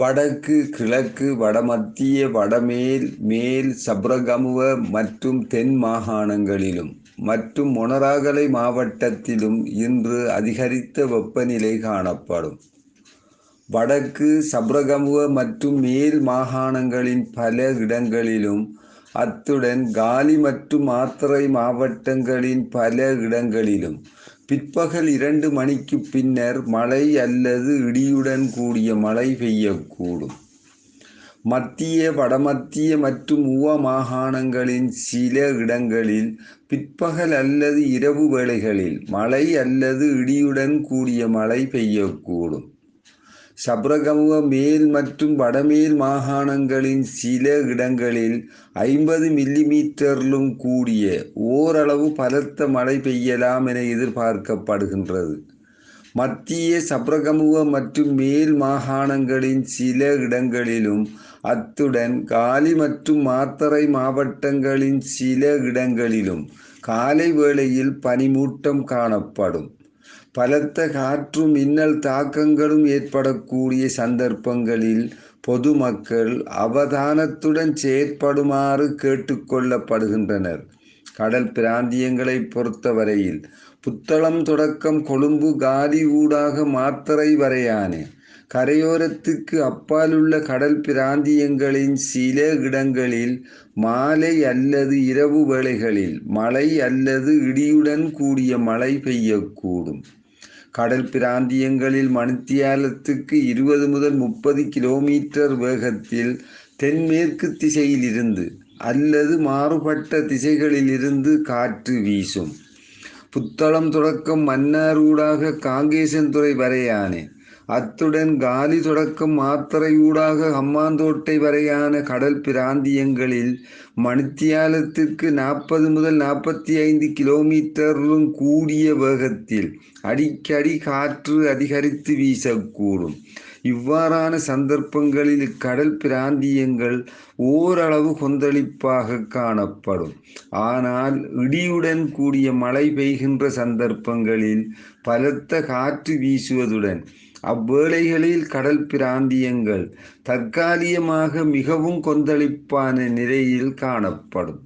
வடக்கு கிழக்கு வடமத்திய வடமேல் மேல் சப்ரகமுவ மற்றும் தென் மாகாணங்களிலும் மற்றும் மொனராகலை மாவட்டத்திலும் இன்று அதிகரித்த வெப்பநிலை காணப்படும். வடக்கு சப்ரகமுவ மற்றும் மேல் மாகாணங்களின் பல இடங்களிலும் அத்துடன் காலி மற்றும் மாத்திரை மாவட்டங்களின் பல இடங்களிலும் பிற்பகல் இரண்டு மணிக்கு பின்னர் மழை அல்லது இடியுடன் கூடிய மழை பெய்யக்கூடும். மத்திய வடமத்திய மற்றும் உவ மாகாணங்களின் சில இடங்களில் பிற்பகல் அல்லது இரவு வேளைகளில் மழை அல்லது இடியுடன் கூடிய மழை பெய்யக்கூடும். சப்ரகமுவ மேல் மற்றும் வடமேல் மாகாணங்களின் சில இடங்களில் ஐம்பது மில்லிமீட்டரிலும் கூடிய ஓரளவு பலத்த மழை பெய்யலாம் என எதிர்பார்க்கப்படுகின்றது. மத்திய சப்ரகமுவ மற்றும் மேல் மாகாணங்களின் சில இடங்களிலும் அத்துடன் காலி மற்றும் மாத்தறை மாவட்டங்களின் சில இடங்களிலும் காலை வேளையில் பனிமூட்டம் காணப்படும். பலத்த காற்றும் மின்னல் தாக்கங்களும் ஏற்படக்கூடிய சந்தர்ப்பங்களில் பொதுமக்கள் அவதானத்துடன் செயற்படுமாறு கேட்டுக்கொள்ளப்படுகின்றனர். கடல் பிராந்தியங்களை பொறுத்தவரையில் புத்தளம் தொடக்கம் கொழும்பு காலி ஊடாக மாத்தறை வரையான கரையோரத்துக்கு அப்பாலுள்ள கடல் பிராந்தியங்களின் சில இடங்களில் மாலை அல்லது இரவு வேளைகளில் மழை அல்லது இடியுடன் கூடிய மழை பெய்யக்கூடும். கடல் பிராந்தியங்களில் மணித்தியாலத்துக்கு இருபது முதல் முப்பது கிலோமீட்டர் வேகத்தில் தென்மேற்கு திசையிலிருந்து அல்லது மாறுபட்ட திசைகளிலிருந்து காற்று வீசும். புத்தளம் தொடக்கம் மன்னார் ஊடாக காங்கேசன்துறை வரையானே அத்துடன் காலி தொடக்கம் மாத்தரையூடாக ஹம்மாந்தோட்டை வரையான கடல் பிராந்தியங்களில் மணித்தியாலத்திற்கு நாற்பது முதல் நாற்பத்தி ஐந்து கிலோமீட்டரிலும் கூடிய வேகத்தில் அடிக்கடி காற்று அதிகரித்து வீசக்கூடும். இவ்வாறான சந்தர்ப்பங்களில் கடல் பிராந்தியங்கள் ஓரளவு கொந்தளிப்பாக காணப்படும். ஆனால் இடியுடன் கூடிய மழை பெய்கின்ற சந்தர்ப்பங்களில் பலத்த காற்று வீசுவதுடன் அவ்வேளைகளில் கடல் பிராந்தியங்கள் தற்காலிகமாக மிகவும் கொந்தளிப்பான நிலையில் காணப்படும்.